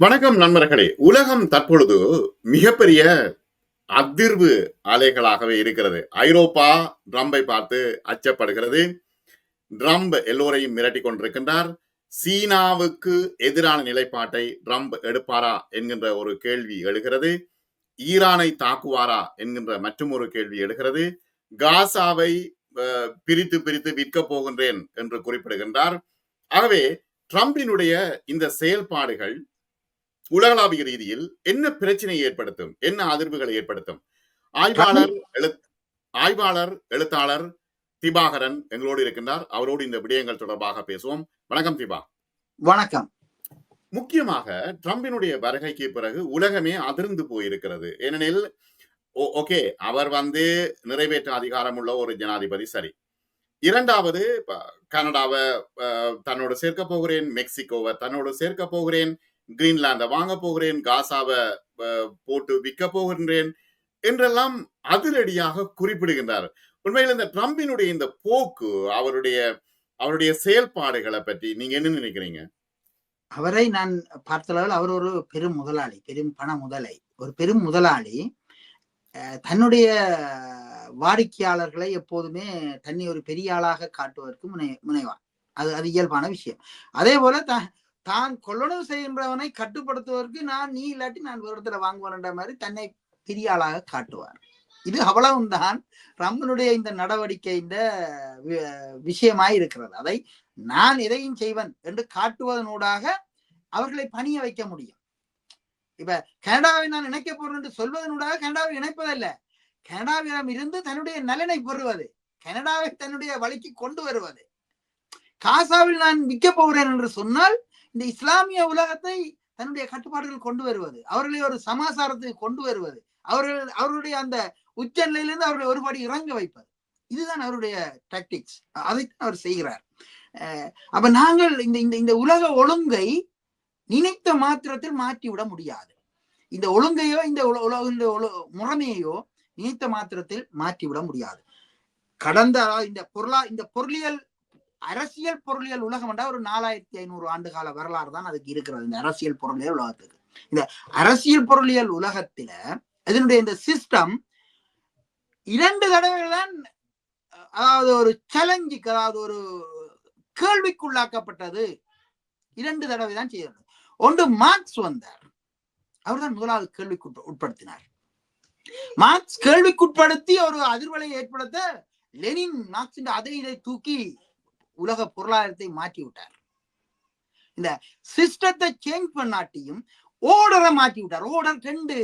வணக்கம் நண்பர்களே. உலகம் தற்பொழுது மிகப்பெரிய அதிர்வு அலைகளாகவே இருக்கிறது. ஐரோப்பா ட்ரம்பை பார்த்து அச்சப்படுகிறது. ட்ரம்ப் எல்லோரையும் மிரட்டி கொண்டிருக்கின்றார். சீனாவுக்கு எதிரான நிலைப்பாட்டை ட்ரம்ப் எடுப்பாரா என்கின்ற ஒரு கேள்வி எழுகிறது. ஈரானை தாக்குவாரா என்கின்ற மற்றும் ஒரு கேள்வி எழுகிறது. காசாவை அஹ், பிரித்து பிரித்து விற்க போகின்றேன் என்று குறிப்பிடுகின்றார். ஆகவே ட்ரம்பினுடைய இந்த செயல்பாடுகள் உலகளாவிய ரீதியில் என்ன பிரச்சனையை ஏற்படுத்தும்? என்ன அதிர்வுகளை ஏற்படுத்தும்? ஆய்வாளர் ஆய்வாளர் எழுத்தாளர் திபாகரன் எங்களோடு இருக்கின்றார். அவரோடு இந்த விடயங்கள் தொடர்பாக பேசுவோம். வணக்கம் திபா. வணக்கம். முக்கியமாக ட்ரம்பினுடைய வருகைக்கு பிறகு உலகமே அதிர்ந்து போயிருக்கிறது. ஏனெனில் ஓகே அவர் வந்து நிறைவேற்ற அதிகாரம் உள்ள ஒரு ஜனாதிபதி சரி. இரண்டாவது கனடாவை தன்னோடு சேர்க்க போகிறேன் மெக்சிகோவை தன்னோடு சேர்க்க போகிறேன் கிரீன்லாந்தை வாங்க போகிறேன் காசாவை போட்டு விற்க போகின்றேன் என்றெல்லாம் அதிரடியாக குறிப்பிடுகின்றார். உண்மையில் இந்த ட்ரம்பினுடைய இந்த போக்கு அவருடைய அவருடைய செயல்பாடுகளை பற்றி நீங்க என்ன நினைக்கிறீங்க? அவரை நான் பார்த்தளவில் அவர் ஒரு பெரும் முதலாளி பெரும் பண முதலை. ஒரு பெரும் முதலாளி. அஹ், தன்னுடைய வாடிக்கையாளர்களை எப்போதுமே தன்னை ஒரு பெரிய ஆளாக காட்டுவதற்கு முனை முனைவார் அது அது இயல்பான விஷயம். அதே போல த தான் கொள்ளளவு செய்கின்றவனை கட்டுப்படுத்துவதற்கு நான் நீ இல்லாட்டி நான் ஒரு இடத்துல வாங்குவேன்ற மாதிரி தன்னை பிரியாளாக காட்டுவார். இது அவ்வளவுதான் ரம்மனுடைய இந்த நடவடிக்கை இந்த விஷயமாய் இருக்கிறது. அதை நான் எதையும் செய்வன் என்று காட்டுவதனூடாக அவர்களை பணிய வைக்க முடியும். இப்ப கனடாவை நான் இணைக்க போறேன் என்று சொல்வதனூடாக கனடாவை இணைப்பதல்ல. கனடாவிடம் இருந்து தன்னுடைய நலனை பெறுவது கனடாவை தன்னுடைய வழிக்கு கொண்டு வருவது. காசாவில் நான் விற்க போகிறேன் என்று சொன்னால் இந்த இஸ்லாமிய உலகத்தை தன்னுடைய கட்டுப்பாடுகள் கொண்டு வருவது அவர்களை ஒரு சமாசாரத்துக்கு கொண்டு வருவது அவர்கள் அவர்களுடைய அந்த உச்ச நிலையிலிருந்து அவர்களை ஒருபடி இறங்க வைப்பது. இதுதான் அவருடைய டாக்டிக்ஸ் அதைத்தான் அவர் செய்கிறார். அப்ப நாங்கள் இந்த இந்த இந்த உலக ஒழுங்கை நினைத்த மாத்திரத்தில் மாற்றி விட முடியாது. இந்த ஒழுங்கையோ இந்த உலக இந்த முறைமையோ நினைத்த மாத்திரத்தில் மாற்றி விட முடியாது. கடந்த இந்த பொருளா இந்த பொருளியல் அரசியல் பொருளியல் உலகம் என்றால் ஒரு நாலாயிரத்தி ஐநூறு ஆண்டு கால வரலாறு தான் அதுக்கு இருக்கிறது இந்த அரசியல் பொருளியல் உலகத்துக்கு. இந்த அரசியல் பொருளியல் உலகத்தில இதனுடைய இந்த சிஸ்டம் இரண்டு தடவைகள் தான் அதாவது ஒரு சேலஞ்சுக்கு அதாவது ஒரு கேள்விக்குள்ளாக்கப்பட்டது. இரண்டு தடவை தான் செய்தது ஒன்று மார்க்ஸ் வந்தார். அவர்தான் முதலாவது கேள்விக்கு உட்படுத்தினார். மார்க்ஸ் கேள்விக்குட்படுத்தி ஒரு அதிர்வலை ஏற்படுத்த லெனின் மார்க்ஸ் அதை இதை தூக்கி உலக பொருளாதாரத்தை மாற்றி விட்டார். இந்த சிஸ்டத்தை சேஞ்ச் பண்ணாட்டியும் ஓடரை மாற்றி விட்டார். ஓடர் ரெண்டு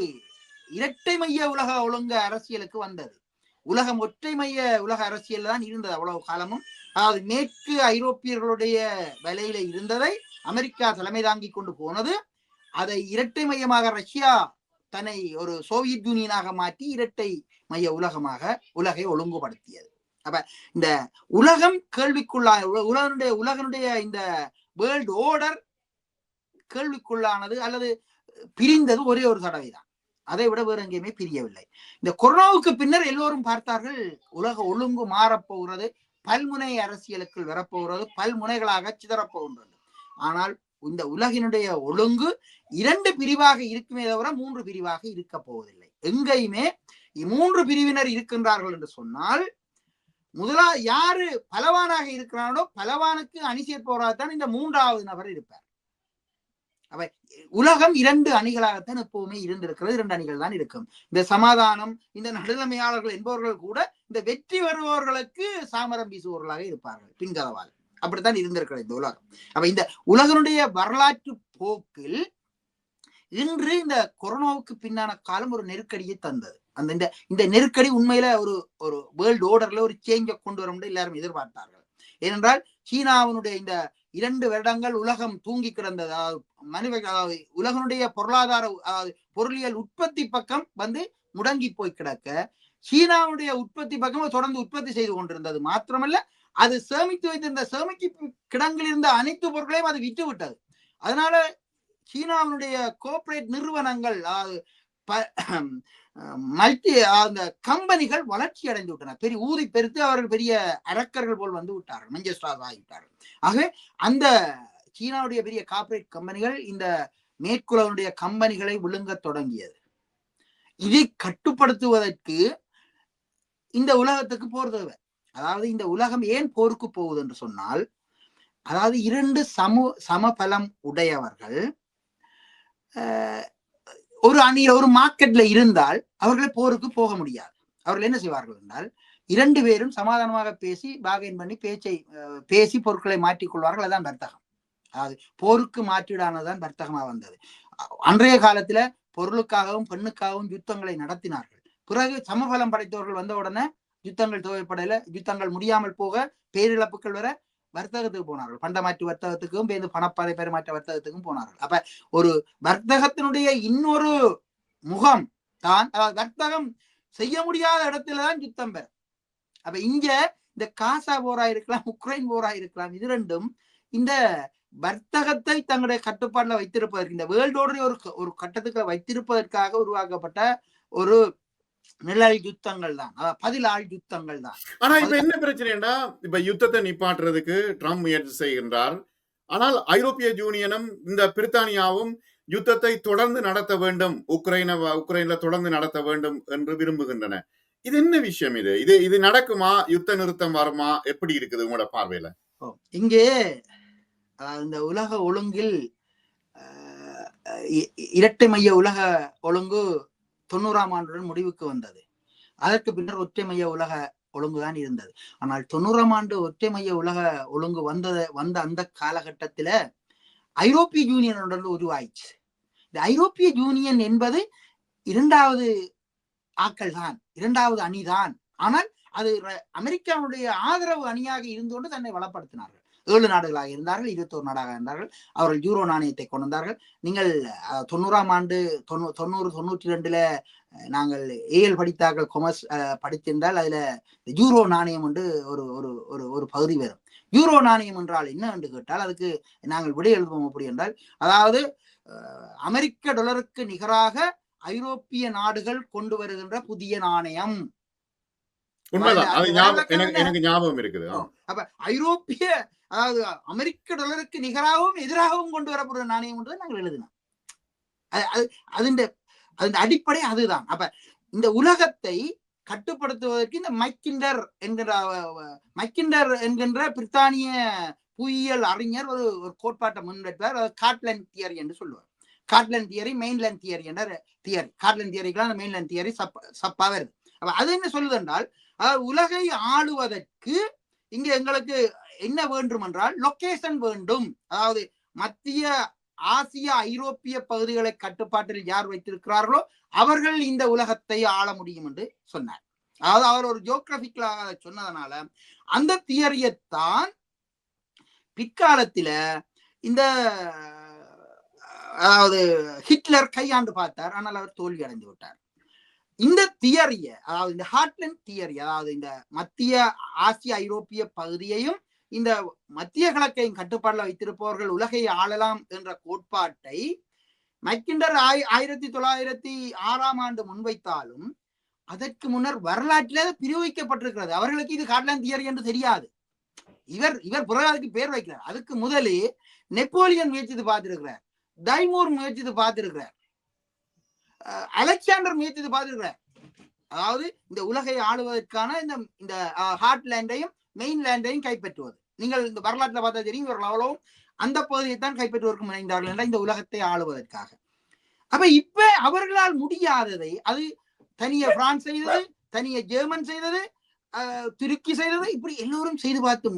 இரட்டை மைய உலக ஒழுங்கு அரசியலுக்கு வந்தது. உலகம் ஒற்றை மைய உலக அரசியல் தான் இருந்தது அவ்வளவு காலமும். அதாவது மேற்கு ஐரோப்பியர்களுடைய விலையில இருந்ததை அமெரிக்கா தலைமை தாங்கி கொண்டு போனது. அதை இரட்டை மையமாக ரஷ்யா தன்னை ஒரு சோவியத் யூனியனாக மாற்றி இரட்டை மைய உலகமாக உலகை ஒழுங்குபடுத்தியது. அப்ப இந்த உலகம் கேள்விக்குள்ளா உலகனுடைய உலகனுடைய இந்த வேர்ல்டு ஓர்டர் கேள்விக்குள்ளானது அல்லது பிரிந்தது ஒரே ஒரு தடவை தான் அதை விட வேறு எங்கேயுமே பிரியவில்லை. இந்த கொரோனாவுக்கு பின்னர் எல்லோரும் பார்த்தார்கள் உலக ஒழுங்கு மாறப்போகிறது பல்முனை அரசியலுக்குள் வரப்போகிறது பல்முனைகளாக சிதறப்போகின்றது ஆனால் இந்த உலகினுடைய ஒழுங்கு இரண்டு பிரிவாக இருக்குமே தவிர மூன்று பிரிவாக இருக்க போவதில்லை. எங்கேயுமே மூன்று பிரிவினர் இருக்கின்றார்கள் என்று சொன்னால் முதலா யாரு பலவானாக இருக்கிறானோ பலவானுக்கு அணி சேர்ப்பவராகத்தான் இந்த மூன்றாவது நபர் இருப்பார். அவ உலகம் இரண்டு அணிகளாகத்தான் எப்பவுமே இருந்திருக்கிறது. இரண்டு அணிகள் தான் இருக்கும். இந்த சமாதானம் இந்த நடுநிலைமையாளர்கள் என்பவர்கள் கூட இந்த வெற்றி வருபவர்களுக்கு சாமரம் வீசுபவர்களாக இருப்பார்கள். பின்கதவால் அப்படித்தான் இருந்திருக்கிறது இந்த உலகம். அப்ப இந்த உலகனுடைய வரலாற்று போக்கில் இன்று இந்த கொரோனாவுக்கு பின்னான காலம் ஒரு நெருக்கடியை தந்தது. அந்த இந்த இந்த நெருக்கடி உண்மையில ஒரு ஒரு வேர்ல்டு ஓர்டர்ல ஒரு சேஞ்சை கொண்டு வரும் எல்லாரும் எதிர்பார்த்தார்கள். ஏனென்றால் சீனாவினுடைய இந்த இரண்டு வருடங்கள் உலகம் தூங்கி கிடந்தது. அதாவது மனித அதாவது உலகனுடைய பொருளாதார அதாவது பொருளியல் உற்பத்தி பக்கம் வந்து முடங்கி போய் கிடக்க சீனாவுடைய உற்பத்தி பக்கம் தொடர்ந்து உற்பத்தி செய்து கொண்டிருந்தது. மாத்திரமல்ல அது சேமித்து வைத்திருந்த சேமிக்கு கிடங்கில் இருந்த அனைத்து பொருட்களையும் அது விற்று விட்டது அதனால சீனாவினுடைய கோஆபரேட் நிறுவனங்கள் அதாவது மல்டி அந்த கம்பெனிகள் வளர்ச்சி அடைந்து விட்டன. பெரிய ஊதி பெருத்து அவர்கள் பெரிய அரக்கர்கள் போல் வந்து விட்டார்கள் மஞ்சஸ்டார் ஆகிவிட்டார்கள். ஆகவே அந்த சீனாவுடைய பெரிய கார்ப்பரேட் கம்பெனிகள் இந்த மேற்குலவனுடைய கம்பெனிகளை விழுங்கத் தொடங்கியது. இதை கட்டுப்படுத்துவதற்கு இந்த உலகத்துக்கு போர் தேவை. அதாவது இந்த உலகம் ஏன் போருக்கு போகுது என்று சொன்னால் அதாவது இரண்டு சமு சமபலம் உடையவர்கள் ஒரு அணியில ஒரு மார்க்கெட்ல இருந்தால் அவர்கள் போருக்கு போக முடியாது. அவர்கள் என்ன செய்வார்கள் என்றால் இரண்டு பேரும் சமாதானமாக பேசி பாகைன் பண்ணி பேச்சை பேசி பொருட்களை மாற்றிக் கொள்வார்கள். அதான் வர்த்தகம். அதாவது போருக்கு மாற்றீடானதுதான் வர்த்தகமாக வந்தது. அன்றைய காலத்துல பொருளுக்காகவும் பெண்ணுக்காகவும் யுத்தங்களை நடத்தினார்கள். பிறகு சமபலம் படைத்தவர்கள் வந்த உடனே யுத்தங்கள் தேவைப்படல யுத்தங்கள் முடியாமல் போக பேரிழப்புகள் வர வர்த்தகத்துக்கு போனார்கள். பண்டமாற்று வர்த்தகத்துக்கும் பேருந்து பணப்பாதை பெருமாற்ற வர்த்தகத்துக்கும் போனார்கள். அப்ப ஒரு வர்த்தகத்தினுடைய இன்னொரு முகம் தான் அதாவது வர்த்தகம் செய்ய முடியாத இடத்துலதான் யுத்தம் பெறும். அப்ப இங்க இந்த காசா போரா இருக்கலாம் உக்ரைன் போரா இருக்கலாம் இது ரெண்டும் இந்த வர்த்தகத்தை தங்களுடைய கட்டுப்பாட்டுல வைத்திருப்பதற்கு இந்த வேர்ல்டோடைய ஒரு ஒரு கட்டத்துக்கு வைத்திருப்பதற்காக உருவாக்கப்பட்ட ஒரு நிழல் யுத்தங்கள் தான். பதிலாள் யுத்தங்கள் தான். ஆனா இப்ப என்ன பிரச்சனைடா இப்ப யுத்தத்தை நிப்பாட்டுறதுக்கு ட்ரம்ப் முயற்சி செய்கின்றார். ஆனால் ஐரோப்பிய யூனியனும் இந்த பிரித்தானியாவும் யுத்தத்தை தொடர்ந்து நடத்த வேண்டும். உக்ரைனை உக்ரைன்ல தொடர்ந்து நடத்த வேண்டும் என்று விரும்புகின்றன. இது என்ன விஷயம் இது? இது இது நடக்குமா? யுத்த நிறுத்தம் வருமா? எப்படி இருக்குது உங்களோட பார்வையில? இங்கே இந்த உலக ஒழுங்கில் இரட்டை மைய உலக ஒழுங்கு தொண்ணூறாம் ஆண்டுடன் முடிவுக்கு வந்தது. அதற்கு பின்னர் ஒற்றை மைய உலக ஒழுங்குதான் இருந்தது. ஆனால் தொண்ணூறாம் ஆண்டு ஒற்றை மைய உலக ஒழுங்கு வந்தது வந்த அந்த காலகட்டத்துல ஐரோப்பிய யூனியனுடன் உருவாயிச்சு இந்த ஐரோப்பிய யூனியன் என்பது இரண்டாவது ஆக்கள் தான் இரண்டாவது அணிதான் ஆனால் அது அமெரிக்காவுடைய ஆதரவு அணியாக இருந்து கொண்டு தன்னை வளப்படுத்தினார்கள். ஏழு நாடுகளாக இருந்தார்கள் இருபத்தோரு நாடாக இருந்தார்கள். அவர்கள் யூரோ நாணயத்தை கொண்டு வந்தார்கள் நீங்கள் தொண்ணூறாம் ஆண்டு தொண்ணூ தொண்ணூறு தொண்ணூற்றி ரெண்டுல நாங்கள் ஏஎல் படித்தார்கள் கொமர்ஸ் படித்திருந்தால் அதுல யூரோ நாணயம் என்று ஒரு ஒரு ஒரு ஒரு பகுதி வரும். யூரோ நாணயம் என்றால் என்ன என்று கேட்டால் அதுக்கு நாங்கள் விடை எழுதுவோம் அப்படி என்றால் அதாவது அமெரிக்க டாலருக்கு நிகராக ஐரோப்பிய நாடுகள் கொண்டு வருகின்ற புதிய நாணயம். உண்மைதான். எனக்கு ஞாபகம் இருக்குது. அப்ப ஐரோப்பிய அதாவது அமெரிக்க டாலருக்கு நிகராகவும் எதிராகவும் கொண்டு வரப்படுற நாணயம் என்று நாங்கள் எழுதினோம். அது- அது அதன் அடிப்படை அதுதான். அப்ப இந்த உலகத்தை கட்டுப்படுத்துவதற்கு இந்த மைக்கிண்டர் என்கின்ற மைக்கிண்டர் என்கின்ற பிரித்தானிய புவியியல் அறிஞர் ஒரு ஒரு கோட்பாட்டை முன்வைப்பார். அது காட்லன் தியரி என்று சொல்லுவார். காட்லன் தியரி மெயின்லேண்ட் தியரி என்ற தியரி காட்லன் தியரிக்கெல்லாம் அந்த மெயின்லேண்ட் தியரி சப் சப்பா வருது அப்ப அது என்ன சொல்லுது என்றால் உலகை ஆளுவதற்கு இங்க எங்களுக்கு என்ன வேண்டும் என்றால் லொகேஷன் வேண்டும். அதாவது மத்திய ஆசிய ஐரோப்பிய பகுதிகளை கட்டுப்பாட்டில் யார் வைத்திருக்கிறார்களோ அவர்கள் இந்த உலகத்தை ஆள முடியும் என்று சொன்னார். அதாவது அவர் ஒரு ஜியோகிராபிக்கலாக சொன்னதுனால சொன்னதனால அந்த தியரியத்தான் பிற்காலத்தில இந்த அதாவது ஹிட்லர் கையாண்டு பார்த்தார். ஆனால் அவர் தோல்வி அடைந்து விட்டார். இந்த தியரிய அதாவது இந்த ஹார்ட்லண்ட் தியரி அதாவது இந்த மத்திய ஆசிய ஐரோப்பிய பகுதியையும் இந்த மத்திய கிழக்கையும் கட்டுப்பாடுல வைத்திருப்பவர்கள் உலகை ஆளலாம் என்ற கோட்பாட்டை மக்கிண்டர் ஆய் ஆயிரத்தி தொள்ளாயிரத்தி ஆறாம் ஆண்டு முன்வைத்தாலும் அதற்கு முன்னர் வரலாற்றில் பிரிவிக்கப்பட்டிருக்கிறது அவர்களுக்கு இது ஹார்ட்லண்ட் தியரி என்று தெரியாது. இவர் இவர் புறகாதுக்கு பேர் வைக்கிறார். அதுக்கு முதலே நெப்போலியன் முயற்சித்து பார்த்திருக்கிறார். தைமூர் முயற்சித்து பார்த்திருக்கிறார். அலெக்சாண்டர் முயற்சி பார்த்திருக்கிறார் அதாவது இந்த உலகை ஆளுவதற்கான இந்த இந்த ஹார்ட் லேண்டையும் மெயின் லேண்டையும் கைப்பற்றுவது. நீங்கள் இந்த வரலாற்றுல பார்த்தா தெரியும் இவர்கள் அவ்வளவும் அந்த பகுதியை தான் கைப்பற்றுவதற்கு முனைந்தார்கள் என்ற இந்த உலகத்தை ஆளுவதற்காக. அப்ப இப்ப அவர்களால் முடியாததை அது தனிய பிரான்ஸ் செய்தது தனிய ஜெர்மன் செய்தது துருக்கி செய்தது இப்படி எல்லோரும் செய்து பார்த்து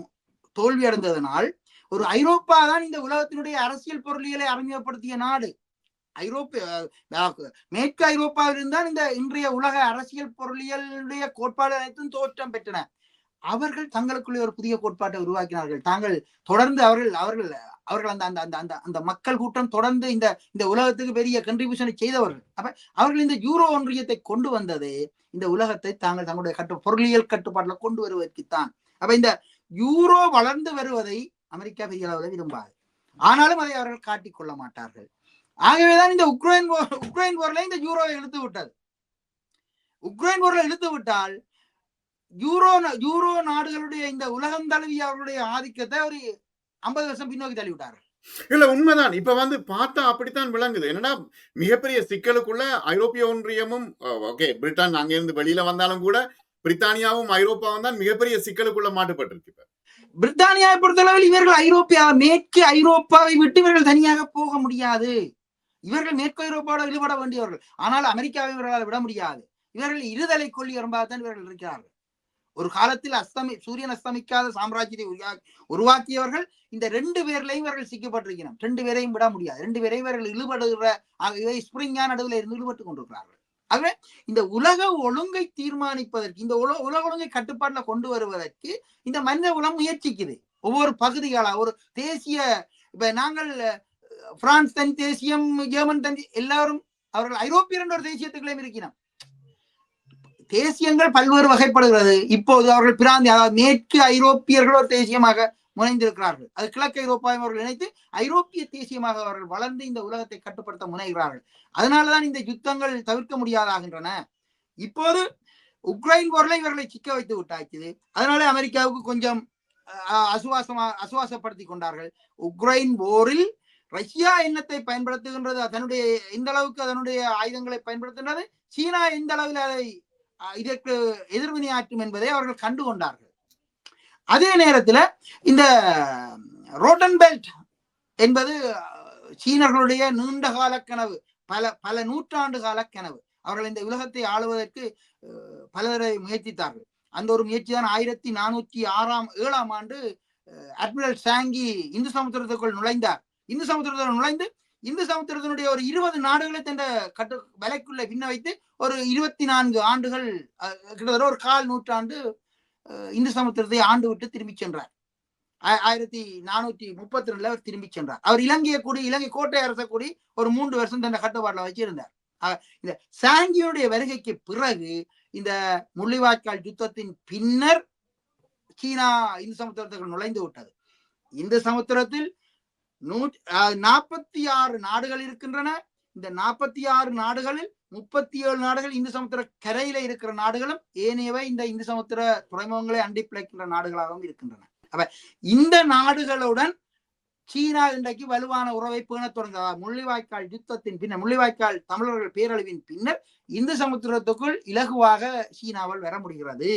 தோல்வி அடைந்ததனால் ஒரு ஐரோப்பா தான் இந்த உலகத்தினுடைய அரசியல் பொருளியலை அறிமுகப்படுத்திய நாடு. ஐரோப்பிய மேற்கு ஐரோப்பாவில் தான் இந்த இன்றைய உலக அரசியல் பொருளியலுடைய கோட்பாடு அனைத்தும் தோற்றம் பெற்றன. அவர்கள் தங்களுக்குள்ளே ஒரு புதிய கோட்பாட்டை உருவாக்கினார்கள். தாங்கள் தொடர்ந்து அவர்கள் அவர்கள் அவர்கள் அந்த அந்த அந்த அந்த அந்த மக்கள் கூட்டம் தொடர்ந்து இந்த இந்த உலகத்துக்கு பெரிய கண்ட்ரிபியூஷனை செய்தவர்கள். அப்ப அவர்கள் இந்த யூரோ ஒன்றியத்தை கொண்டு வந்ததே இந்த உலகத்தை தாங்கள் தங்களுடைய கட்டு பொருளியல் கட்டுப்பாட்டுல கொண்டு வருவதற்குத்தான். அப்ப இந்த யூரோ வளர்ந்து வருவதை அமெரிக்கா பெரிய அளவில் விரும்பாது. ஆனாலும் அதை அவர்கள் காட்டிக்கொள்ள மாட்டார்கள். ஆகவேதான் இந்த உக்ரைன் உக்ரைன் போர்ல இந்த யூரோவை இழுத்து விட்டது. உக்ரைன் போர்ல இழுத்து விட்டால் யூரோ யூரோ நாடுகளுடைய இந்த உலகம் தழுவிய அவர்களுடைய ஆதிக்கத்தை ஒரு ஐம்பது வருஷம் பின்னோக்கி தள்ளி விட்டார்கள் இல்ல உண்மைதான். இப்ப வந்து பார்த்தா அப்படித்தான் விளங்குது. என்னன்னா மிகப்பெரிய சிக்கலுக்குள்ள ஐரோப்பிய ஒன்றியமும் ஓகே பிரிட்டன் அங்கிருந்து வெளியில வந்தாலும் கூட பிரித்தானியாவும் ஐரோப்பாவும் தான் மிகப்பெரிய சிக்கலுக்குள்ள மாட்டுப்பட்டிருக்கு இப்ப. பிரித்தானியாவை பொறுத்தளவில் இவர்கள் ஐரோப்பியா மேற்கு ஐரோப்பாவை விட்டு இவர்கள் தனியாக போக முடியாது. இவர்கள் மேற்கு ஐரோப்பாவோட ஈடுபட வேண்டியவர்கள். ஆனால் அமெரிக்காவை இவர்களால் விட முடியாது. இவர்கள் இருதலை கொள்ளி தான் இவர்கள் இருக்கிறார்கள். ஒரு காலத்தில் அஸ்தமி சூரியன் அஸ்தமிக்காத சாம்ராஜ்யத்தை உருவாக்கியவர்கள் இந்த ரெண்டு பேர்லையும் இவர்கள் சிக்கப்பட்டிருக்கிறோம் ரெண்டு பேரையும் விட முடியாது. ரெண்டு பேரையும் இவர்கள் இழுபடுகிற இவை ஸ்பிரிங்கா நடுவில் இருந்து இழுபட்டு கொண்டிருக்கிறார்கள். ஆகவே இந்த உலக ஒழுங்கை தீர்மானிப்பதற்கு இந்த உல உலக ஒழுங்கை கட்டுப்பாட்டில் கொண்டு வருவதற்கு இந்த மனித குலம் முயற்சிக்குது. ஒவ்வொரு பகுதிகளா ஒரு தேசிய இப்ப நாங்கள் பிரான்ஸ் தனி தேசியம் ஜெர்மன் தனி எல்லாரும் அவர்கள் ஐரோப்பியர் என்ற ஒரு தேசியத்துக்குள்ளே இருக்கிறான் தேசியங்கள் பல்வேறு வகைப்படுகிறது. இப்போது அவர்கள் பிராந்தி அதாவது மேற்கு ஐரோப்பியர்கள் ஒரு தேசியமாக முனைந்திருக்கிறார்கள். அது கிழக்கு ஐரோப்பாவை அவர்கள் இணைத்து ஐரோப்பிய தேசியமாக அவர்கள் வளர்ந்து இந்த உலகத்தை கட்டுப்படுத்த முனைகிறார்கள். அதனாலதான் இந்த யுத்தங்கள் தவிர்க்க முடியாதாகின்றன. இப்போது உக்ரைன் போர்ல இவர்களை சிக்க வைத்து விட்டாச்சுது அதனால அமெரிக்காவுக்கு கொஞ்சம் அசுவாசமா அசுவாசப்படுத்தி கொண்டார்கள். உக்ரைன் போரில் ரஷ்யா எண்ணத்தை பயன்படுத்துகின்றது தன்னுடைய இந்த அளவுக்கு அதனுடைய ஆயுதங்களை பயன்படுத்துகின்றது சீனா எந்த அளவில் அதை இதற்கு எதிர்வினையாற்றும் என்பதை அவர்கள் கண்டு கொண்டார்கள் அதே நேரத்துல இந்த ரோட்டன் பெல்ட் என்பது சீனர்களுடைய நீண்ட கால கனவு பல பல நூற்றாண்டு கால கனவு. அவர்கள் இந்த உலகத்தை ஆளுவதற்கு பலரை முயற்சித்தார்கள். அந்த ஒரு முயற்சி தான் ஆயிரத்தி நானூற்றி ஆறாம் ஏழாம் ஆண்டு அஹ், அட்மிரல் சாங்கி இந்து சமுத்திரத்துக்குள் நுழைந்தார். இந்து சமுத்திரத்தில் நுழைந்து இந்து சமுத்திரத்தினுடைய ஒரு இருபது நாடுகளை தந்த கட்டு விலைக்குள்ள பின்ன வைத்து ஒரு இருபத்தி நான்கு ஆண்டுகள் கிட்டத்தட்ட ஒரு கால் நூற்றாண்டு இந்து சமுத்திரத்தை ஆண்டு விட்டு திரும்பி சென்றார். ஆயிரத்தி நானூத்தி முப்பத்தி ரெண்டுல அவர் திரும்பி சென்றார். அவர் இலங்கையை கூடி இலங்கை கோட்டை அரச கூடி ஒரு மூன்று வருஷம் தன்னை கட்டுப்பாட்டில் வச்சிருந்தார். இந்த சாங்கியுடைய வருகைக்கு பிறகு இந்த முள்ளிவாய்க்கால் யுத்தத்தின் பின்னர் சீனா இந்து சமுத்திரத்துக்கு நுழைந்து விட்டது. இந்து சமுத்திரத்தில் நூற்றி நாற்பத்தி ஆறு நாடுகள் இருக்கின்றன. இந்த நாற்பத்தி ஆறு நாடுகளில் முப்பத்தி ஏழு நாடுகள் இந்து சமுத்திர கரையில இருக்கிற நாடுகளும் ஏனையவை இந்த இந்து சமுத்திர துறைமுகங்களை அண்டி பிழைக்கின்ற நாடுகளாகவும் இருக்கின்றன. அப்ப இந்த நாடுகளுடன் சீனா இன்றைக்கு வலுவான உறவை பேண தொடங்க முள்ளிவாய்க்கால் யுத்தத்தின் பின்னர் முள்ளிவாய்க்கால் தமிழர்கள் பேரழிவின் பின்னர் இந்து சமுத்திரத்துக்குள் இலகுவாக சீனாவால் வர முடிகிறது.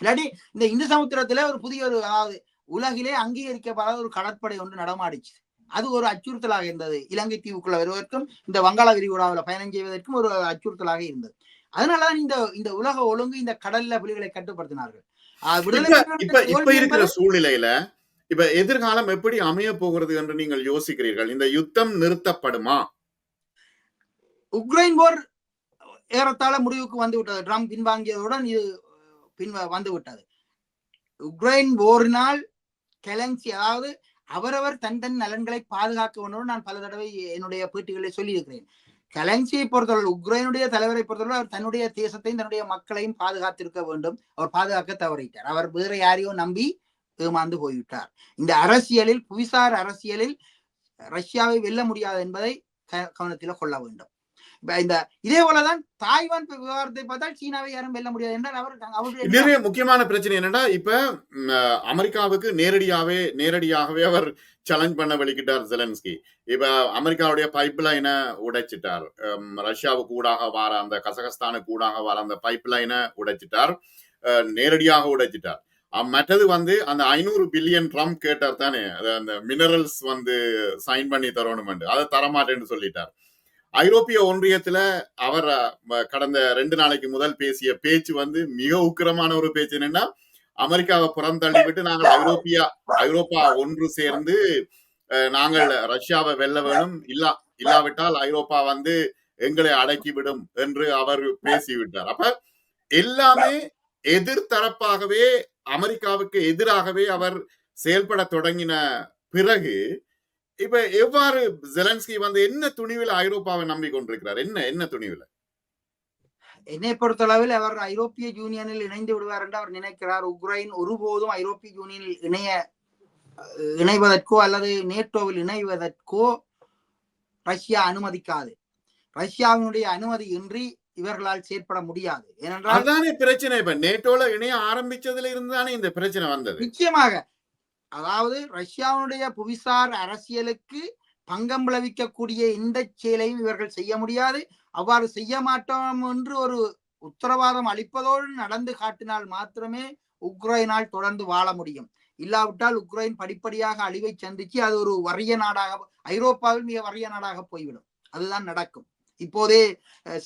இல்லாட்டி இந்த இந்து சமுத்திரத்துல ஒரு புதிய ஒரு அதாவது உலகிலே அங்கீகரிக்கப்படாத ஒரு கடற்படை ஒன்று நடமாடிச்சு. அது ஒரு அச்சுறுத்தலாக இருந்தது. இலங்கை தீவுக்குள்ள வருவதற்கும் இந்த வங்காள விரிகுடாவில் பயணம் செய்வதற்கும் ஒரு அச்சுறுத்தலாக இருந்தது. அதனாலதான் இந்த இந்த உலக ஒழுங்கு இந்த கடல்ல புலிகளை கட்டுப்படுத்தினார்கள். இப்ப இருக்கிற சூழ்நிலையில இப்ப எதிர்காலம் எப்படி அமைய போகிறது என்று நீங்கள் யோசிக்கிறீர்கள்? இந்த யுத்தம் நிறுத்தப்படுமா? உக்ரைன் போர் ஏறத்தாழ முடிவுக்கு வந்து விட்டது ட்ரம்ப் பின்வாங்கியதுடன் இது பின் வந்து விட்டது உக்ரைன் போரினால் கெலன்சி அதாவது அவரவர் தன் தன் நலன்களை பாதுகாக்க வேண்டும் நான் பல தடவை என்னுடைய பேட்டிகளில் சொல்லியிருக்கிறேன். கலன்சியை பொறுத்தவரை உக்ரைனுடைய தலைவரை பொறுத்தவரை அவர் தன்னுடைய தேசத்தையும் தன்னுடைய மக்களையும் பாதுகாத்திருக்க வேண்டும். அவர் பாதுகாக்க தவறிட்டார். அவர் வேற யாரையோ நம்பி ஏமாந்து போய்விட்டார். இந்த அரசியலில் புவிசார் அரசியலில் ரஷ்யாவை வெல்ல முடியாது என்பதை க- கவனத்தில் கொள்ள வேண்டும். இந்த இதே போலதான் தாய்வான் விவகாரத்தை பார்த்தால் சீனாவை யாரும் வெல்ல முடியாது என்றால் அவர் அவருடைய நிறைய முக்கியமான பிரச்சனை என்னன்னா இப்ப அமெரிக்காவுக்கு நேரடியாவே நேரடியாகவே அவர் சேலஞ்ச் பண்ண வெளிக்கிட்டார் ஜெலன்ஸ்கி இப்ப அமெரிக்காவுடைய பைப் லைனை உடைச்சிட்டார் ரஷ்யாவுக்கு ஊடாக வர அந்த கசகஸ்தானுக்கு ஊடாக வர அந்த பைப் லைனை உடைச்சிட்டார் நேரடியாக உடைச்சிட்டார். மற்றது வந்து அந்த ஐநூறு பில்லியன் ட்ரம்ப் கேட்டார் தானே அந்த மினரல்ஸ் வந்து சைன் பண்ணி தரணும் அதை தரமாட்டேன்னு சொல்லிட்டார். ஐரோப்பிய ஒன்றியத்துல அவர் கடந்த ரெண்டு நாளைக்கு முதல் பேசிய பேச்சு வந்து மிக உக்கிரமான ஒரு பேச்சு. என்னன்னா அமெரிக்காவை புறந்தள்ளி விட்டு நாங்கள் ஐரோப்பியா ஐரோப்பா ஒன்று சேர்ந்து அஹ், நாங்கள் ரஷ்யாவை வெல்ல வேணும். இல்லா இல்லாவிட்டால் ஐரோப்பா வந்து எங்களை அடக்கிவிடும் என்று அவர் பேசிவிட்டார். அப்ப எல்லாமே எதிர்த்தரப்பாகவே அமெரிக்காவுக்கு எதிராகவே அவர் செயல்பட தொடங்கின பிறகு இப்ப எவ்வாறு ஜெலன்ஸ்கி வந்து என்ன துணிவில் ஐரோப்பாவை நம்பிக்கொண்டிருக்கிறார்? என்ன என்ன துணிவில்? என்னை பொறுத்தளவில் அவர் ஐரோப்பிய யூனியனில் இணைந்து விடுவார் என்று அவர் நினைக்கிறார். உக்ரைன் ஒருபோதும் ஐரோப்பிய யூனியனில் இணைய இணைவதற்கோ அல்லது நேட்டோவில் இணைவதற்கோ ரஷ்யா அனுமதிக்காது. ரஷ்யாவினுடைய அனுமதி இன்றி இவர்களால் செயற்பட முடியாது. ஏனென்றால் பிரச்சனை. இப்ப நேட்டோல இணைய ஆரம்பிச்சதுல இருந்து தானே இந்த பிரச்சனை வந்தது? நிச்சயமாக. அதாவது ரஷ்யாவுடைய புவிசார் அரசியலுக்கு பங்கம் விளைவிக்கக்கூடிய இந்த செயலையும் இவர்கள் செய்ய முடியாது. அவ்வாறு செய்ய மாட்டோம் என்று ஒரு உத்தரவாதம் அளிப்பதோடு நடந்து காட்டினால் மாத்திரமே உக்ரைனால் தொடர்ந்து வாழ முடியும். இல்லாவிட்டால் உக்ரைன் படிப்படியாக அழிவை சந்திச்சு அது ஒரு வறிய நாடாக ஐரோப்பாவில் மிக வறிய நாடாக போய்விடும். அதுதான் நடக்கும். இப்போதே அஹ்,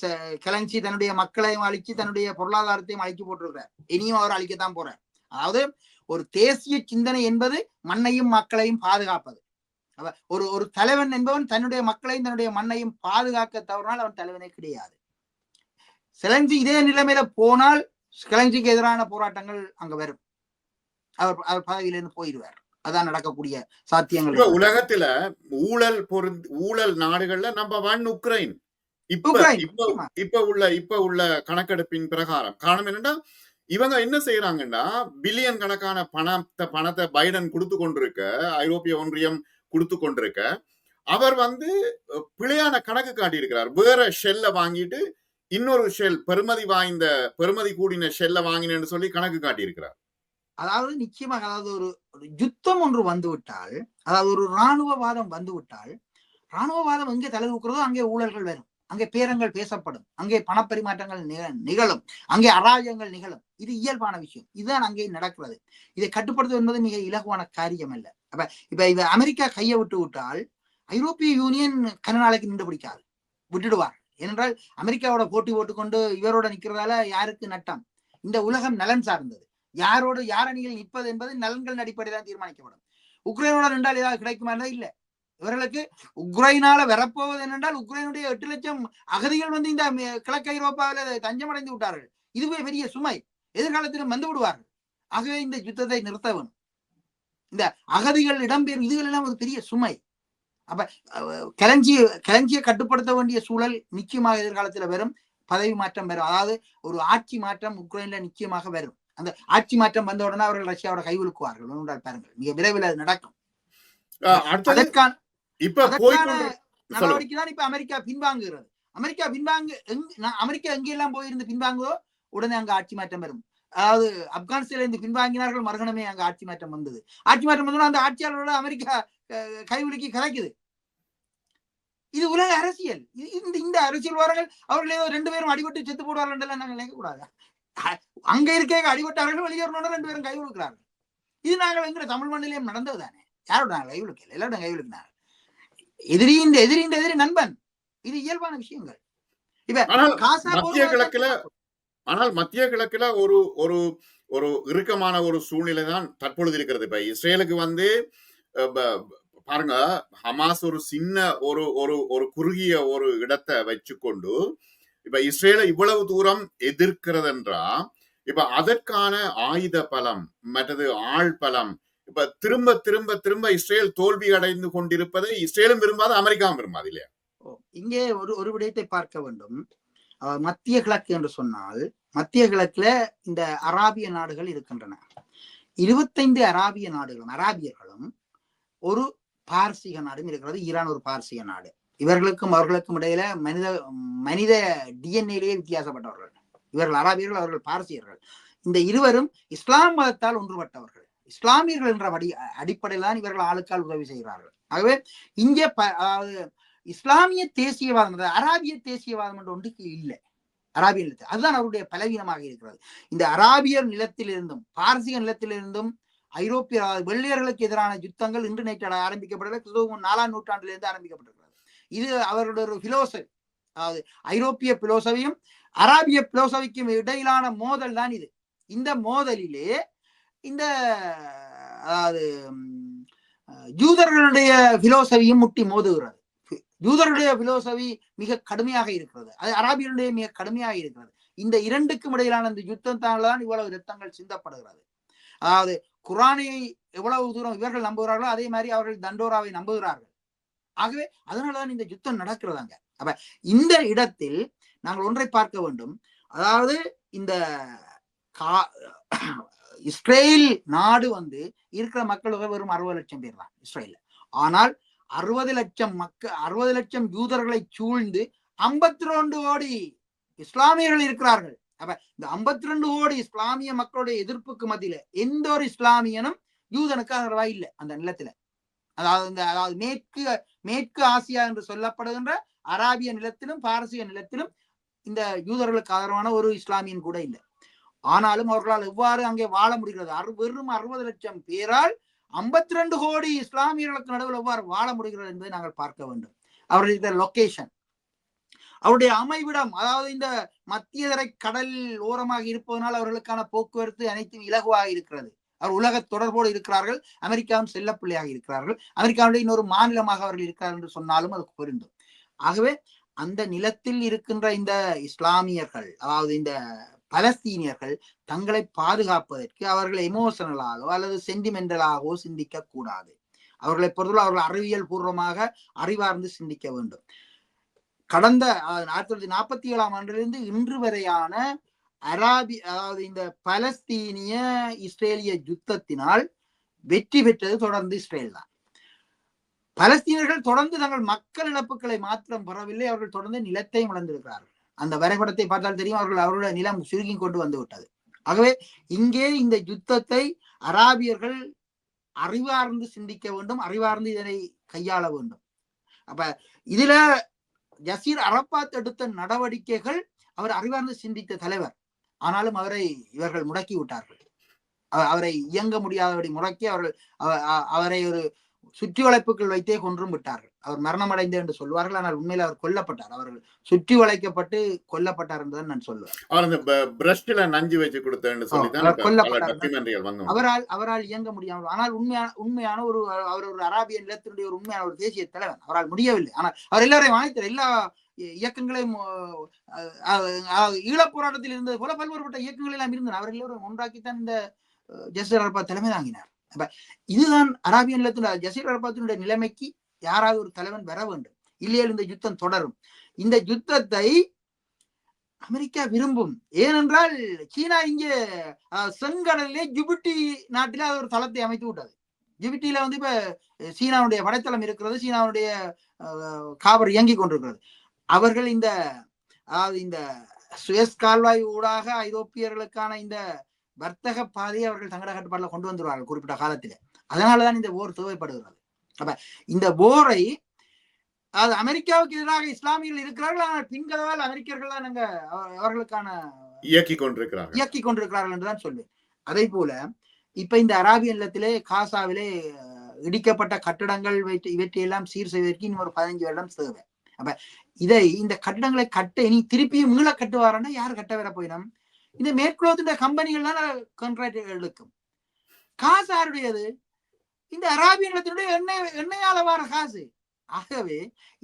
தன்னுடைய மக்களையும் அழிச்சு தன்னுடைய பொருளாதாரத்தையும் அழிச்சு போட்டிருக்கிறார். இனியும் அவர் அழிக்கத்தான் போறார். அதாவது ஒரு தேசிய சிந்தனை என்பது மண்ணையும் மக்களையும் பாதுகாப்பது. ஒரு ஒரு தலைவன் என்பவன் தன்னுடைய மக்களையும் தன்னுடைய மண்ணையும் பாதுகாக்க தவறினால் அவன் தலைவனே கிடையாது. சிலஞ்சி இதே நிலைமையில போனால் கிளஞ்சிக்கு எதிரான போராட்டங்கள் அங்க வரும். அவர் அவர் பதவியிலிருந்து போயிடுவார் அதான் நடக்கக்கூடிய சாத்தியங்கள். உலகத்துல ஊழல் பொருந்தி ஊழல் நாடுகள்ல நம்ம ஒன் உக்ரைன். இப்ப. இப்ப உள்ள இப்ப உள்ள கணக்கெடுப்பின் பிரகாரம். காரணம் என்னன்னா இவங்க என்ன செய்யறாங்கன்னா பில்லியன் கணக்கான பணத்தை பணத்தை பைடன் கொடுத்து கொண்டிருக்க ஐரோப்பிய ஒன்றியம் கொடுத்து கொண்டிருக்க அவர் வந்து பிழையான கணக்கு காட்டியிருக்கிறார். வேற ஷெல்ல வாங்கிட்டு இன்னொரு ஷெல் பெருமதி வாய்ந்த பெருமதி கூடின ஷெல்ல வாங்கினேன்னு சொல்லி கணக்கு காட்டியிருக்கிறார். அதாவது நிச்சயமாக அதாவது ஒரு ஒரு யுத்தம் ஒன்று வந்துவிட்டால் அதாவது ஒரு இராணுவவாதம் வந்துவிட்டால் இராணுவவாதம் எங்கே தலை அங்கே ஊழல்கள் வரும். அங்கே பேரங்கள் பேசப்படும். அங்கே பணப்பரிமாற்றங்கள் நிகழும். அங்கே அராஜகங்கள் நிகழும். இது இயல்பான விஷயம். இதுதான் அங்கே நடக்கிறது. இதை கட்டுப்படுத்துவது என்பது மிக இலகுவான காரியம் அல்ல அப்ப இப்ப இவ அமெரிக்கா கையை விட்டு விட்டால் ஐரோப்பிய யூனியன் கனநாளைக்கு நின்று பிடிக்காது. விட்டுடுவார் ஏனென்றால் அமெரிக்காவோட போட்டி போட்டுக்கொண்டு இவரோட நிக்கிறதால யாருக்கு நட்டம்? இந்த உலகம் நலன் சார்ந்தது. யாரோடு யார் அணியில் நிற்பது என்பது நலன்களின் அடிப்படையில் தான் தீர்மானிக்கப்படும். உக்ரைனோட நின்றால் ஏதாவது கிடைக்குமா? இல்லை இல்ல. இவர்களுக்கு உக்ரைனால வரப்போவது என்னென்றால் உக்ரைனுடைய எட்டு லட்சம் அகதிகள் வந்து இந்த கிழக்கு ஐரோப்பாவில் தஞ்சமடைந்து விட்டார்கள். இதுவே பெரிய சுமை. எதிர்காலத்திலும் வந்து விடுவார்கள். ஆகவே இந்த யுத்தத்தை நிறுத்த வேணும் இந்த அகதிகள் இடம்பெயரும் இதுகள் எல்லாம் ஒரு பெரிய சுமை. அப்ப கிளஞ்சி கிளஞ்சியை கட்டுப்படுத்த வேண்டிய சூழல் நிச்சயமாக எதிர்காலத்தில் வரும். பதவி மாற்றம் வரும். அதாவது ஒரு ஆட்சி மாற்றம் உக்ரைன்ல நிச்சயமாக வரும். அந்த ஆட்சி மாற்றம் வந்த உடனே அவர்கள் ரஷ்யாவோட கைவிழுக்குவார்கள் பாருங்கள். மிக விரைவில் அது நடக்கும். அதற்கான இப்ப நடவடிக்கை தான் இப்ப அமெரிக்கா பின்வாங்குகிறது. அமெரிக்கா பின்வாங்கு அமெரிக்கா எங்கெல்லாம் போயிருந்து பின்வாங்குதோ உடனே அங்க ஆட்சி மாற்றம் வரும் அதாவது ஆப்கானிஸ்தான்ல இருந்து பின்வாங்கினார்கள் மறுகணமே அங்க ஆட்சி மாற்றம் வந்தது. ஆட்சி மாற்றம் வந்தோன்னா அந்த ஆட்சியாளரோட அமெரிக்கா அஹ், கைவிலுக்கி கலைக்குது இது உலக அரசியல். இந்த இந்த அரசியல் வாரங்கள் அவர்கள் ஏதோ ரெண்டு பேரும் அடிபட்டு செத்து போடுவார்கள் நாங்கள் நினைக்க கூடாது அங்க இருக்க அடிபட்டார்கள் வெளியேறணும் ரெண்டு பேரும் கை கொடுக்கிறார்கள் இது நாங்கள் எங்கிற தமிழ் மண்ணிலேயும் நடந்தது தானே? யாரோட நாங்கள் கை கொடுக்கல எல்லாரும் கை கொடுக்கினாங்க எதிரியின் எதிரியின் எதிரி நண்பன். இது இயல்பான விஷயங்கள். மத்திய கிழக்குல ஆனால் மத்திய கிழக்குல ஒரு ஒரு ஒரு இறுக்கமான ஒரு சூழ்நிலை தான் தற்பொழுது இருக்கிறது. இப்ப இஸ்ரேலுக்கு வந்து பாருங்க ஹமாஸ் ஒரு சின்ன ஒரு ஒரு ஒரு குறுகிய ஒரு இடத்தை வச்சுக்கொண்டு இப்ப இஸ்ரேலை இவ்வளவு தூரம் எதிர்க்கிறதென்றா இப்ப அதற்கான ஆயுத பலம் மற்றது ஆள் பலம் இப்ப திரும்ப திரும்ப திரும்ப இஸ்ரேல் தோல்வி அடைந்து கொண்டிருப்பதை இஸ்ரேலும் விரும்பாது அமெரிக்காவும் விரும்பாது இல்லையா? இங்கே ஒரு ஒரு விடயத்தை பார்க்க வேண்டும். மத்திய கிழக்கு என்று சொன்னால் மத்திய கிழக்குல இந்த அராபிய நாடுகள் இருக்கின்றன. இருபத்தைந்து அராபிய நாடுகளும் அராபியர்களும் ஒரு பார்சிக நாடும் இருக்கிறது. ஈரான் ஒரு பார்சிக நாடு. இவர்களுக்கும் அவர்களுக்கும் இடையில மனித மனித டிஎன்ஏலேயே வித்தியாசப்பட்டவர்கள். இவர்கள் அராபியர்கள் அவர்கள் பார்சியர்கள் இந்த இருவரும் இஸ்லாம் மதத்தால் ஒன்றுபட்டவர்கள். இஸ்லாமியர்கள் என்ற வடி அடிப்படையில் தான் இவர்கள் ஆளுக்கால் உதவி செய்கிறார்கள். ஆகவே இங்கே ப- அதாவது இஸ்லாமிய தேசியவாதம் அராபிய தேசியவாதம் என்ற ஒன்றுக்கு இல்லை. அராபிய நிலத்தில் அதுதான் அவருடைய பலவீனமாக இருக்கிறது. இந்த அராபியர் நிலத்திலிருந்தும் பாரசீக நிலத்திலிருந்தும் ஐரோப்பிய வெள்ளையர்களுக்கு எதிரான யுத்தங்கள் இன்று நேற்று ஆரம்பிக்கப்படல நாலாம் நூற்றாண்டிலிருந்து ஆரம்பிக்கப்பட்டிருக்கிறது. இது அவருடைய ஒரு பிலோசபி அதாவது ஐரோப்பிய பிலோசபியும் அராபிய பிலோசபிக்கும் இடையிலான மோதல் தான் இது. இந்த மோதலிலே இந்த அதாவது ஜூதர்களுடைய யூதர்களுடைய பிலோசபியும் முட்டி மோதுகிறது. யூதருடைய பிலோசபி மிக கடுமையாக இருக்கிறது. அது அராபியருடைய மிக கடுமையாக இருக்கிறது. இந்த இரண்டுக்கும் இடையிலான இந்த யுத்தத்தால் தான் இவ்வளவு ரத்தங்கள் சிந்தப்படுகிறது. அதாவது குரானை எவ்வளவு தூரம் இவர்கள் நம்புகிறார்களோ அதே மாதிரி அவர்கள் தண்டோராவை நம்புகிறார்கள். ஆகவே அதனாலதான் இந்த யுத்தம் நடக்கிறதாங்க அப்ப இந்த இடத்தில் நாங்கள் ஒன்றை பார்க்க வேண்டும். அதாவது இந்த கா இஸ்ரேல் நாடு வந்து இருக்கிற மக்கள் தொகை வெறும் அறுபது லட்சம் பேர் தான் இஸ்ரேல் ஆனால் அறுபது லட்சம் மக்கள் அறுபது லட்சம் யூதர்களை சூழ்ந்து ஐம்பத்தி ரெண்டு கோடி இஸ்லாமியர்கள் இருக்கிறார்கள். அப்ப இந்த ஐம்பத்தி ரெண்டு கோடி இஸ்லாமிய மக்களுடைய எதிர்ப்புக்கு மத்தியில எந்த ஒரு இஸ்லாமியனும் யூதனுக்கு ஆதரவா இல்லை அந்த நிலத்துல. அதாவது இந்த அதாவது மேற்கு மேற்கு ஆசியா என்று சொல்லப்படுகின்ற அராபிய நிலத்திலும் பாரசீக நிலத்திலும் இந்த யூதர்களுக்கு ஆதரவான ஒரு இஸ்லாமியன் கூட இல்லை. ஆனாலும் அவர்களால் எவ்வாறு அங்கே வாழ முடிகிறது? அறு வெறும் அறுபது லட்சம் பேரால் ஐம்பத்தி ரெண்டு கோடி இஸ்லாமியர்களுக்கு நடுவில் எவ்வாறு வாழ முடிகிறது என்பதை நாங்கள் பார்க்க வேண்டும். அவருடைய லொக்கேஷன் அவருடைய அமைவிடம் அதாவது இந்த மத்திய தரை கடல் ஓரமாக இருப்பதனால் அவர்களுக்கான போக்குவரத்து அனைத்தும் இலகுவாக இருக்கிறது. அவர் உலக தொடர்போடு இருக்கிறார்கள் அமெரிக்காவும் செல்லப்பிள்ளையாக இருக்கிறார்கள். அமெரிக்காவுடைய இன்னொரு மாநிலமாக அவர்கள் இருக்கிறார் என்று சொன்னாலும் அது பொருந்தும். ஆகவே அந்த நிலத்தில் இருக்கின்ற இந்த இஸ்லாமியர்கள் அதாவது இந்த பலஸ்தீனியர்கள் தங்களை பாதுகாப்பதற்கு அவர்கள் எமோஷனலாகவோ அல்லது சென்டிமெண்டலாகவோ சிந்திக்க கூடாது. அவர்களை பொறுத்தவரை அவர்கள் அறிவியல் பூர்வமாக அறிவார்ந்து சிந்திக்க வேண்டும். கடந்த ஆயிரத்தி தொள்ளாயிரத்தி நாற்பத்தி ஏழாம் ஆண்டிலிருந்து இன்று வரையான அராபி அதாவது இந்த பலஸ்தீனிய இஸ்ரேலிய யுத்தத்தினால் வெற்றி பெற்றது தொடர்ந்து இஸ்ரேல் தான். பலஸ்தீனர்கள் தொடர்ந்து தங்கள் மக்கள் இழப்புகளை மாத்திரம் பெறவில்லை அவர்கள் தொடர்ந்து நிலத்தையும் இழந்திருக்கிறார்கள். அந்த வரைபடத்தை பார்த்தால் தெரியும் அவர்கள் அவருடைய நிலம் சுருங்கி கொண்டு வந்து விட்டது. ஆகவே இங்கே இந்த யுத்தத்தை அராபியர்கள் அறிவார்ந்து சிந்திக்க வேண்டும் அறிவார்ந்து இதனை கையாள வேண்டும். அப்ப இதுல ஜசீர் அரபாத் எடுத்த நடவடிக்கைகள் அவர் அறிவார்ந்து சிந்தித்த தலைவர். ஆனாலும் அவரை இவர்கள் முடக்கி விட்டார்கள். அவரை இயங்க முடியாதபடி முடக்கி அவர்கள் அவரை ஒரு சுற்றி வளைப்புகள் வைத்தே கொன்றும் விட்டார்கள். அவர் மரணம் அடைந்து என்று சொல்வார்கள் ஆனால் உண்மையில் அவர் கொல்லப்பட்டார். அவர்கள் சுற்றி வளைக்கப்பட்டு கொல்லப்பட்டார் என்றுதான் நான் சொல்லுவேன். நஞ்சு வச்சு கொடுத்தேன்னு சொல்லி அவரால் அவரால் இயங்க முடியாமல் ஆனால் உண்மையான உண்மையான ஒரு அவர் ஒரு அராபிய நிலத்தினுடைய ஒரு உண்மையான ஒரு தேசிய தலைவன் அவரால் முடியவில்லை. ஆனால் அவர் எல்லாரையும் அழைத்தார் எல்லா இயக்கங்களையும் ஈழப் போராட்டத்தில் இருந்தது போல பல்வேறுபட்ட இயக்கங்கள் எல்லாம் இருந்தன. அவர் எல்லோரும் ஒன்றாக்கித்தான் இந்த ஜசீர் அரபா தலைமை தாங்கினார். அப்ப இதுதான் அராபிய நிலத்தில் ஜசீர் அரபாத்தினுடைய நிலைமைக்கு யாராவது ஒரு தலைவன் வர வேண்டும். இல்லையா இந்த யுத்தம் தொடரும். இந்த யுத்தத்தை அமெரிக்கா விரும்பும். ஏனென்றால் சீனா இங்கே செங்கடலே ஜிபுட்டி நாட்டிலே அது ஒரு தளத்தை அமைத்து விட்டது. ஜிபுட்டியில வந்து இப்ப சீனாவுடைய படைத்தளம் இருக்கிறது சீனாவுடைய காவல் இயங்கி கொண்டிருக்கிறது. அவர்கள் இந்த அதாவது இந்த சுயஸ் கால்வாய் ஊடாக ஐரோப்பியர்களுக்கான இந்த வர்த்தக பாதையை அவர்கள் தங்கட கட்டுப்பாடுல கொண்டு வந்துருவார்கள் குறிப்பிட்ட காலத்தில. அதனாலதான் இந்த போர் தேவைப்படுகிறது அப்ப இந்த போரை அது அமெரிக்காவுக்கு எதிராக இஸ்லாமியர்கள் இருக்கிறார்கள் ஆனால் பின்கதவால் அமெரிக்கர்கள் தான் அங்க அவர்களுக்கான இயக்கி கொண்டிருக்கிறார்கள். இயக்கி கொண்டிருக்கிறார்கள் என்றுதான் சொல்வேன் அதே போல இப்ப இந்த அராபிய நிலத்திலே காசாவிலே இடிக்கப்பட்ட கட்டடங்கள் இவற்றையெல்லாம் சீர் செய்வதற்கு இன்னும் ஒரு பதினஞ்சு வருடம் தேவை. அப்ப இதை இந்த கட்டடங்களை கட்ட இனி திருப்பியும் மீள கட்டுவாரன்னா யார் கட்ட வர போயினோம்? இந்த மேற்குலகத்தின் கம்பெனிகள் தான் கான்ட்ராக்ட் எடுக்கும். காசு யாருடையது? இந்த அராபிய நிலத்தினுடைய எண்ணெய் எண்ணெயால வர காசு. ஆகவே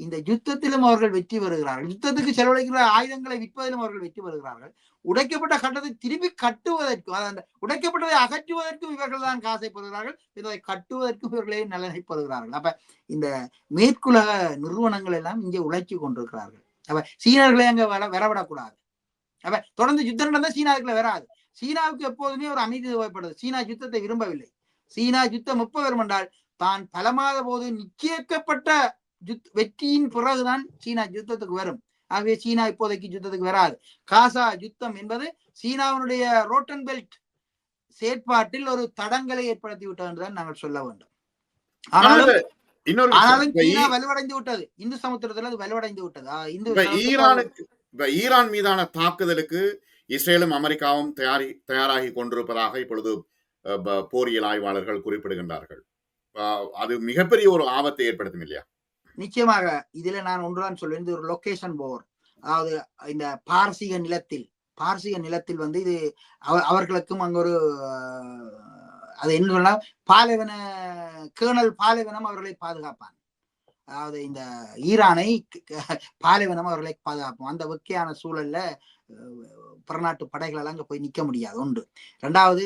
இந்த யுத்தத்திலும் அவர்கள் வெற்றி பெறுகிறார்கள். யுத்தத்துக்கு செலவழிக்கிற ஆயுதங்களை விற்பதிலும் அவர்கள் வெற்றி பெறுகிறார்கள். உடைக்கப்பட்ட கட்டத்தை திருப்பி கட்டுவதற்கும் அந்த உடைக்கப்பட்டதை அகற்றுவதற்கும் இவர்கள் தான் காசை பெறுகிறார்கள். இதை கட்டுவதற்கும் இவர்களே நலனை பெறுகிறார்கள் அப்ப இந்த மேற்குலக நிறுவனங்கள் எல்லாம் இங்கே உழைச்சி கொண்டிருக்கிறார்கள். அப்ப சீனர்களை அங்க வர வரவிடக்கூடாது. அப்ப தொடர்ந்து யுத்தம் நடந்தா சீனாவுக்குள்ள வராது. சீனாவுக்கு எப்போதுமே ஒரு அமைதி தேவைப்படுது. சீனா யுத்தத்தை விரும்பவில்லை. சீனா யுத்தம் எப்ப வரும் என்றால் தான் பலமாத போது நிச்சயிக்கப்பட்ட வெற்றியின் பிறகுதான் சீனா யுத்தத்துக்கு வரும். ஆகவே சீனா இப்போதைக்கு யுத்தத்துக்கு வராது. காசா யுத்தம் என்பது சீனாவினுடைய ரோட்டன் பெல்ட் செயற்பாட்டில் ஒரு தடங்களை ஏற்படுத்தி விட்டது என்றுதான் நாங்கள் சொல்ல வேண்டும். ஆனாலும் ஆனாலும் சீனா வலுவடைந்து விட்டது. இந்து சமுத்திரத்தில் அது வலுவடைந்து விட்டது. இந்து ஈரானுக்கு இப்போ ஈரான் மீதான தாக்குதலுக்கு இஸ்ரேலும் அமெரிக்காவும் தயாரி தயாராகி கொண்டிருப்பதாக இப்பொழுது போரியல் ஆய்வாளர்கள் குறிப்பிடுகின்றார்கள். அது மிகப்பெரிய ஒரு ஆபத்தை ஏற்படுத்தும் இல்லையா? நிச்சயமாக இதுல நான் ஒன்றுதான் சொல்வேன். இது ஒரு லொக்கேஷன் போர் அதாவது இந்த பார்சிக நிலத்தில் பார்சிக நிலத்தில் வந்து இது அவர்களுக்கும் அங்க ஒரு அது என்ன சொன்னா பாலைவன கேர்னல் பாலைவனம் அவர்களை பாதுகாப்பான். அதாவது இந்த ஈரானை பாலைவனம் அவர்களை பாதுகாப்போம் அந்த வெக்கையான சூழல்ல புறநாட்டு படைகளெல்லாம் அங்கே அங்க போய் நிற்க முடியாது. ஒன்று. ரெண்டாவது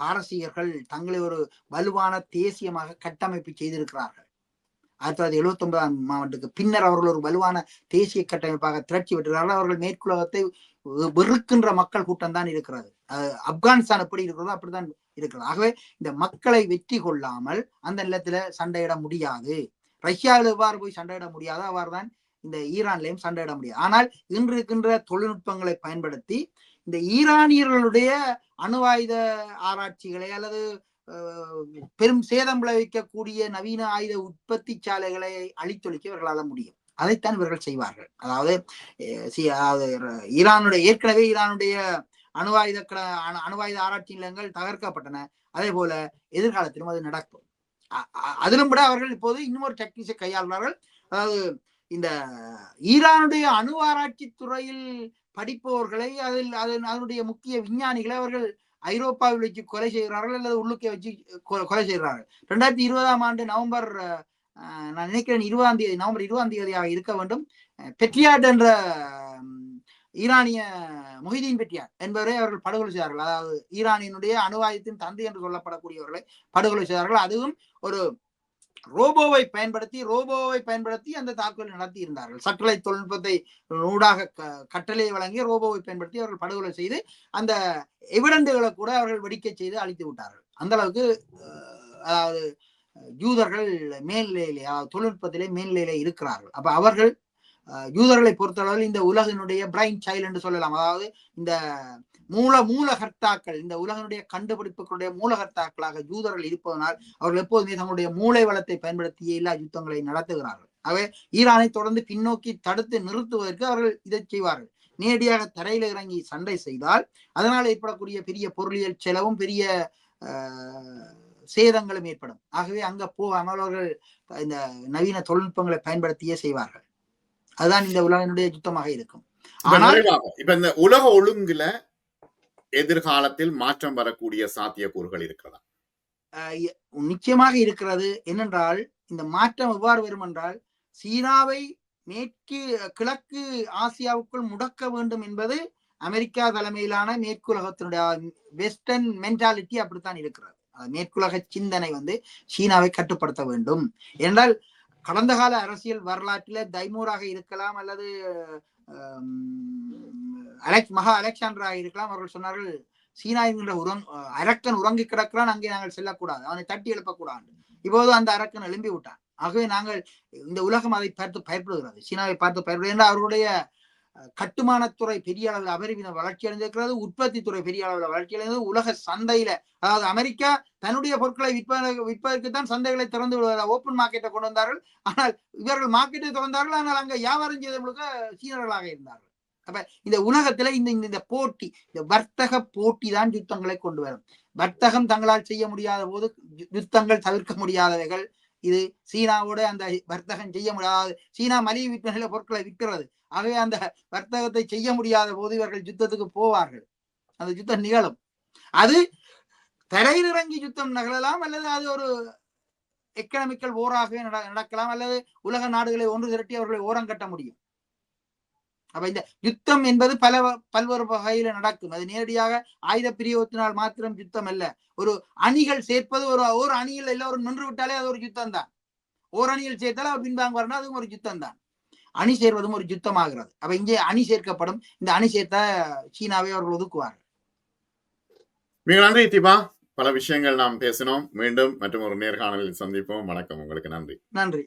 பாரசீகர்கள் தங்களை ஒரு வலுவான தேசியமாக கட்டமைப்பு செய்திருக்கிறார்கள். ஆயிரத்தி தொள்ளாயிரத்தி எழுபத்தி ஒன்பதாம் ஆண்டுக்கு பின்னர் அவர்கள் ஒரு வலுவான தேசிய கட்டமைப்பாக திரட்சி விட்டுகிறார்கள் அவர்கள் மேற்குலகத்தை வெறுக்கின்ற மக்கள் கூட்டம் தான் இருக்கிறது. ஆப்கானிஸ்தான் எப்படி இருக்கிறதோ அப்படித்தான் இருக்கிறது. ஆகவே இந்த மக்களை வெற்றி கொள்ளாமல் அந்த நிலத்துல சண்டையிட முடியாது. ரஷ்யாவில் எவ்வாறு போய் சண்டையிட முடியாதோ அவ்வாறு தான் இந்த ஈரான்லையும் சண்டையிட முடியாது ஆனால் இன்று இருக்கின்ற தொழில்நுட்பங்களை பயன்படுத்தி இந்த ஈரானியர்களுடைய அணு ஆயுத ஆராய்ச்சிகளை அல்லது பெரும் சேதம் விளைவிக்கக்கூடிய நவீன ஆயுத உற்பத்தி சாலைகளை அழித்தொழிக்க இவர்களால் முடியும். அதைத்தான் இவர்கள் செய்வார்கள். அதாவது ஈரானுடைய ஏற்கனவே ஈரானுடைய அணுவாயுத அணுவாயுத ஆராய்ச்சி நிலையங்கள் தகர்க்கப்பட்டன. அதே போல எதிர்காலத்திலும் அது நடக்கும். அதிலும் விட அவர்கள் இப்போது இன்னொரு டெக்னிக்ஸை கையாள்வார்கள். அதாவது இந்த ஈரானுடைய அணு ஆராய்ச்சி துறையில் படிப்பவர்களை அதில் அதன் அதனுடைய முக்கிய விஞ்ஞானிகளை அவர்கள் ஐரோப்பாவில் வச்சு கொலை செய்கிறார்கள் அல்லது உள்ளுக்கே வச்சு கொ- கொலை செய்கிறார்கள். ரெண்டாயிரத்தி இருபதாம் ஆண்டு நவம்பர் நான் நினைக்கிறேன் இருபதாம் தேதி நவம்பர் இருபதாம் தேதியாக இருக்க வேண்டும். பெட்ரியாட் என்ற ஈரானிய மொஹிதீன் பெட்டியார் என்பவரை அவர்கள் படுகொலை செய்தார்கள். அதாவது ஈரானியனுடைய அணுவாயுத்தின் தந்தை என்று சொல்லப்படக்கூடியவர்களை படுகொலை செய்தார்கள். அதுவும் ஒரு ரோபோவை பயன்படுத்தி ரோபோவை பயன்படுத்தி அந்த தாக்குதல் நடத்தி இருந்தார்கள். சட்டலை தொழில்நுட்பத்தை ஊடாக க- கட்டளை வழங்கி ரோபோவை பயன்படுத்தி அவர்கள் படுகொலை செய்து அந்த எவிடண்டுகளை கூட அவர்கள் வெடிக்க செய்து அழித்து விட்டார்கள். அந்த அளவுக்கு அதாவது யூதர்கள் மேல்நிலையிலே அதாவது தொழில்நுட்பத்திலே மேல்நிலையிலே இருக்கிறார்கள். அப்ப அவர்கள் யூதர்களை பொறுத்தளவில் இந்த உலகினுடைய பிரைன் சைல்டு என்று சொல்லலாம். அதாவது இந்த மூல மூலகர்த்தாக்கள் இந்த உலகனுடைய கண்டுபிடிப்புகளுடைய மூலகர்த்தாக்களாக யூதர்கள் இருப்பதனால் அவர்கள் எப்போதுமே தங்களுடைய மூளை வளத்தை பயன்படுத்தியே எல்லா யுத்தங்களை நடத்துகிறார்கள். ஆகவே ஈரானை தொடர்ந்து பின்னோக்கி தடுத்து நிறுத்துவதற்கு அவர்கள் இதை செய்வார்கள். நேரடியாக தரையில இறங்கி சண்டை செய்தால் அதனால் ஏற்படக்கூடிய பெரிய பொருளியல் செலவும் பெரிய சேதங்களும் ஏற்படும். ஆகவே அங்க போகாமல் அவர்கள் இந்த நவீன தொழில்நுட்பங்களை பயன்படுத்தியே செய்வார்கள். அதுதான் இந்த உலகினுடைய யுத்தமாக இருக்கும். இப்ப ஆனால் நிறைவாக இப்ப இந்த உலக ஒழுங்குல எதிர்காலத்தில் மாற்றம் வரக்கூடிய சாத்தியக்கூறுகள் இருக்கிறதா? நிச்சயமாக இருக்கிறது. என்னென்றால் இந்த மாற்றம் எவ்வாறு வரும் என்றால் சீனாவை மேற்கு கிழக்கு ஆசியாவுக்குள் முடக்க வேண்டும் என்பது அமெரிக்கா தலைமையிலான மேற்குலகத்தினுடைய வெஸ்டர்ன் மென்டாலிட்டி அப்படித்தான் இருக்கிறது. மேற்குலக சிந்தனை வந்து சீனாவை கட்டுப்படுத்த வேண்டும். என்றால் கடந்த கால அரசியல் வரலாற்றில தைமூராக இருக்கலாம் அல்லது அலெக்ஸ் மகா அலெக்சாண்டராக இருக்கலாம். அவர்கள் சொன்னார்கள் சீனா என்கின்ற உறங் அரக்கன் உறங்கி கிடக்கிறான் அங்கே நாங்கள் செல்லக்கூடாது. அவனை தட்டி எழுப்பக்கூடாது. இப்போது அந்த அரக்கன் எழும்பி விட்டான் ஆகவே நாங்கள் இந்த உலகம் அதை பார்த்து பயப்படுகிறது. சீனாவை பார்த்து பயப்படுகிறது என்று அவருடைய கட்டுமானத்துறை பெரிய அளவில் அபரிமித வளர்ச்சி அடைந்திருக்கிறது உற்பத்தி துறை பெரிய அளவில் வளர்ச்சி அடைந்தது உலக சந்தையில அதாவது அமெரிக்கா தன்னுடைய பொருட்களை விற்பதற்கு விற்பதற்கு தான் சந்தைகளை திறந்து விடுவதாக ஓப்பன் மார்க்கெட்டை கொண்டு வந்தார்கள். ஆனால் இவர்கள் மார்க்கெட்டை திறந்தார்கள் ஆனால் அங்க வியாபாரம் செய்த முழுக்க சீனர்களாக இருந்தார்கள். அப்ப இந்த உலகத்துல இந்த இந்த- இந்த போட்டி இந்த வர்த்தக போட்டி தான் யுத்தங்களை கொண்டு வரும். வர்த்தகம் தங்களால் செய்ய முடியாத போது யுத்தங்கள் தவிர்க்க முடியாதவைகள் இது சீனாவோட அந்த வர்த்தகம் செய்ய முடியாது. சீனா மலிவு விற்பனையில பொருட்களை விற்கிறது. ஆகவே அந்த வர்த்தகத்தை செய்ய முடியாத போது இவர்கள் யுத்தத்துக்கு போவார்கள். அந்த யுத்தம் நிகழும். அது தரையிறங்கி யுத்தம் நிகழலாம் அல்லது அது ஒரு எக்கனாமிக்கல் ஓராகவே நட- நடக்கலாம் அல்லது உலக நாடுகளை ஒன்று திரட்டி அவர்களை ஓரம் கட்ட முடியும். அப்ப இந்த யுத்தம் என்பது பல பல்வேறு வகையில நடக்கும். அது நேரடியாக ஆயுத பிரியோகத்தினால் மாத்திரம் யுத்தம் அல்ல. ஒரு அணிகள் சேர்ப்பது ஒரு ஒரு அணியில் எல்லோரும் நின்று விட்டாலே அது ஒரு யுத்தம் தான் ஓர் அணியில் சேர்த்தாலும் அவர் பின்வாங்க வரணும் அதுவும் ஒரு யுத்தம் தான் அணி சேர்வதும் ஒரு யுத்தம் ஆகிறது அப்ப இங்கே அணி சேர்க்கப்படும். இந்த அணி சேர்த்தா சீனாவை அவர்கள் ஒதுக்குவார்கள். மிக நன்றி தீபா. பல விஷயங்கள் நாம் பேசினோம். மீண்டும் மற்றும் ஒரு நேர்காணலில் சந்திப்போம். வணக்கம். உங்களுக்கு நன்றி. நன்றி.